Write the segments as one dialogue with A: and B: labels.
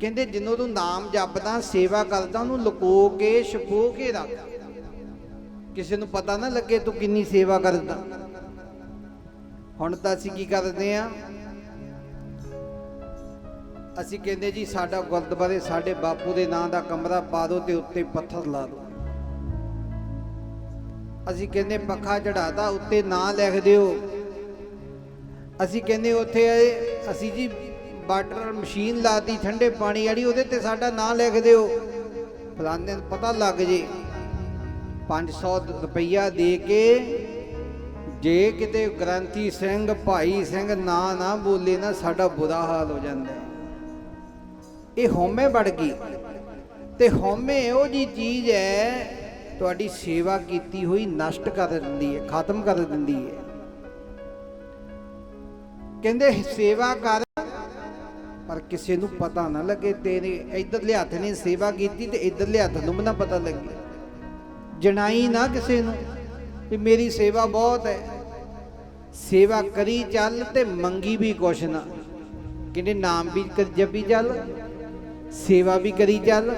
A: ਕਹਿੰਦੇ ਜਿੰਨੂੰ ਤੂੰ ਨਾਮ ਜਪਦਾ, ਸੇਵਾ ਕਰਦਾ, ਉਹਨੂੰ ਲੁਕੋ ਕੇ, ਛਪੋ ਕੇ ਰੱਖ। ਕਿਸੇ ਨੂੰ ਪਤਾ ਨਾ ਲੱਗੇ ਤੂੰ ਕਿੰਨੀ ਸੇਵਾ ਕਰਦਾ। ਹੁਣ ਤਾਂ ਅਸੀਂ ਕੀ ਕਰਦੇ ਆ? ਅਸੀਂ ਕਹਿੰਦੇ ਜੀ, ਸਾਡਾ ਗੁਰਦੁਆਰੇ, ਸਾਡੇ ਬਾਪੂ ਦੇ ਨਾਂ ਦਾ ਕਮਰਾ ਪਾ ਦਿਓ ਤੇ ਉੱਤੇ ਪੱਥਰ ਲਾ ਦਿਓ। ਅਸੀਂ ਕਹਿੰਦੇ ਪੱਖਾ ਚੜਾਦਾ ਉੱਤੇ ਨਾਂ ਲਿਖ ਦਿਓ। ਅਸੀਂ ਕਹਿੰਦੇ ਉੱਥੇ ਅਸੀਂ ਜੀ ਵਾਟਰ ਮਸ਼ੀਨ ਲਾਤੀ, ਠੰਡੇ ਪਾਣੀ ਵਾਲੀ, ਉਹਦੇ ਤੇ ਸਾਡਾ ਨਾਂ ਲਿਖ ਦਿਓ। ਫਲਾਣੇ ਨੂੰ ਪਤਾ ਲੱਗ ਜੇ। 500 ਰੁਪਈਆ ਦੇ ਕੇ ਜੇ ਕਿਤੇ ਗ੍ਰੰਥੀ ਸਿੰਘ, ਭਾਈ ਸਿੰਘ ਨਾ ਨਾ ਬੋਲੇ ਨਾ ਸਾਡਾ ਬੁਰਾ ਹਾਲ ਹੋ ਜਾਂਦਾ। ਇਹ ਹਉਮੈ ਵੜ ਗਈ। ਤੇ ਹਉਮੈ ਉਹ ਜੀ ਚੀਜ਼ ਹੈ, ਤੁਹਾਡੀ ਸੇਵਾ ਕੀਤੀ ਹੋਈ ਨਸ਼ਟ ਕਰ ਦਿੰਦੀ ਹੈ, ਖਤਮ ਕਰ ਦਿੰਦੀ ਹੈ। ਕਹਿੰਦੇ ਸੇਵਾ ਕਰ ਕਿਸੇ ਨੂੰ ਪਤਾ ਨਾ ਲੱਗੇ ਤੇਰੇ ਇਧਰਲੇ ਹੱਥ ਨੇ ਸੇਵਾ ਕੀਤੀ ਤੇ ਇਧਰਲੇ ਹੱਥ ਨੂੰ ਵੀ ਨਾ ਪਤਾ ਲੱਗੇ। ਜਣਾਈ ਨਾ ਕਿਸੇ ਨੂੰ ਵੀ ਮੇਰੀ ਸੇਵਾ ਬਹੁਤ ਹੈ। ਸੇਵਾ ਕਰੀ ਚੱਲ ਤੇ ਮੰਗੀ ਵੀ ਕੁਛ ਨਾ। ਕਹਿੰਦੇ ਨਾਮ ਵੀ ਕਰ ਜਪੀ ਚੱਲ, ਸੇਵਾ ਵੀ ਕਰੀ ਚੱਲ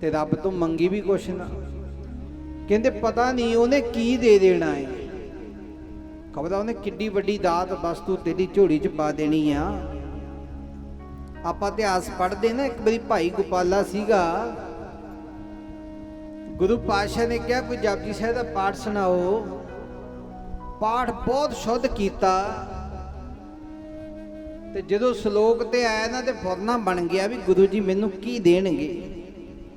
A: ਤੇ ਰੱਬ ਤੋਂ ਮੰਗੀ ਵੀ ਕੁਛ ਨਾ। ਕਹਿੰਦੇ ਪਤਾ ਨਹੀਂ ਉਹਨੇ ਕੀ ਦੇ ਦੇਣਾ ਹੈ ਖਬਰ ਉਹਨੇ ਕਿੱਡੀ ਵੱਡੀ ਦਾਤ ਵਸਤੂ ਤੇਰੀ ਝੋਲੀ 'ਚ ਪਾ ਦੇਣੀ ਆ। ਆਪਾਂ ਇਤਿਹਾਸ ਪੜ੍ਹਦੇ ਨਾ, ਇੱਕ ਵਾਰੀ ਭਾਈ ਗੋਪਾਲਾ ਸੀਗਾ। ਗੁਰੂ ਪਾਤਸ਼ਾਹ ਨੇ ਕਿਹਾ, ਕੋਈ ਜਪਜੀ ਸਾਹਿਬ ਦਾ ਪਾਠ ਸੁਣਾਓ। ਪਾਠ ਬਹੁਤ ਸ਼ੁੱਧ ਕੀਤਾ। ਤੇ ਜਦੋਂ ਸ਼ਲੋਕ ਤੇ ਆਇਆ ਨਾ, ਤੇ ਫੁਰਨਾ ਬਣ ਗਿਆ ਵੀ ਗੁਰੂ ਜੀ ਮੈਨੂੰ ਕੀ ਦੇਣਗੇ?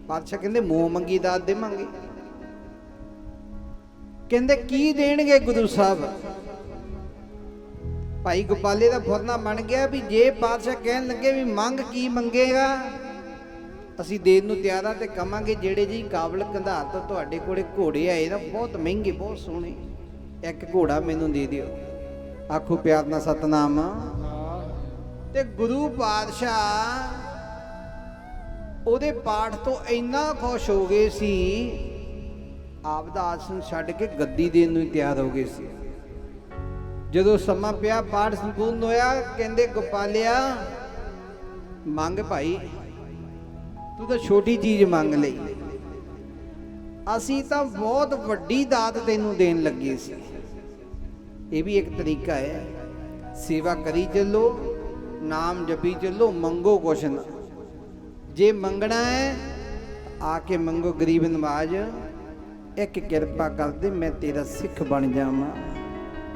A: ਪਾਤਸ਼ਾਹ ਕਹਿੰਦੇ, ਮੂੰਹ ਮੰਗੀ, ਦਾਤ ਦੇਵਾਂਗੇ ਕਹਿੰਦੇ, ਕੀ ਦੇਣਗੇ ਗੁਰੂ ਸਾਹਿਬ? ਭਾਈ ਗੋਪਾਲੇ ਦਾ ਫੁਰਨਾ ਬਣ ਗਿਆ ਵੀ ਜੇ ਪਾਤਸ਼ਾਹ ਕਹਿਣ ਲੱਗੇ ਵੀ ਮੰਗ ਕੀ ਮੰਗੇਗਾ, ਅਸੀਂ ਦੇਣ ਨੂੰ ਤਿਆਰ ਆ ਤੇ ਕਵਾਂਗੇ ਜਿਹੜੇ ਜੀ ਕਾਬਲ ਕੰਧਾਰ ਤੋਂ ਤੁਹਾਡੇ ਕੋਲੇ ਘੋੜੇ ਆਏ ਨਾ, ਬਹੁਤ ਮਹਿੰਗੇ, ਬਹੁਤ ਸੋਹਣੇ। ਇੱਕ ਘੋੜਾ ਮੈਨੂੰ ਦੇ ਦਿਓ। ਆਖੋ ਪਿਆਰ ਨਾਲ ਸਤਨਾਮ। ਤੇ ਗੁਰੂ ਪਾਤਸ਼ਾਹ ਉਹਦੇ ਪਾਠ ਤੋਂ ਇੰਨਾ ਖੁਸ਼ ਹੋ ਗਏ ਸੀ, ਆਪ ਦਾ ਆਸਣ ਛੱਡ ਕੇ ਗੱਦੀ ਦੇਣ ਨੂੰ ਤਿਆਰ ਹੋ ਗਏ ਸੀ। ਜਦੋਂ ਸਮਾਂ ਪਿਆ, ਪਾਠ ਸੰਪੂਰਨ ਹੋਇਆ, ਕਹਿੰਦੇ, ਗੋਪਾਲਿਆ, ਮੰਗ ਭਾਈ, ਤੂੰ ਤਾਂ ਛੋਟੀ ਚੀਜ਼ ਮੰਗ ਲਈ। ਅਸੀਂ ਤਾਂ ਬਹੁਤ ਵੱਡੀ ਦਾਤ ਤੈਨੂੰ ਦੇਣ ਲੱਗੇ ਸੀ। ਇਹ ਵੀ ਇੱਕ ਤਰੀਕਾ ਹੈ। ਸੇਵਾ ਕਰੀ ਚੱਲੋ, ਨਾਮ ਜਪੀ ਚੱਲੋ, ਮੰਗੋ ਕੁਛ ਨਾ। ਜੇ ਮੰਗਣਾ ਹੈ ਆ ਕੇ ਮੰਗੋ ਗਰੀਬ ਨਵਾਜ। ਇੱਕ ਕਿਰਪਾ ਕਰ ਦੇ, ਮੈਂ ਤੇਰਾ ਸਿੱਖ ਬਣ ਜਾਵਾਂ।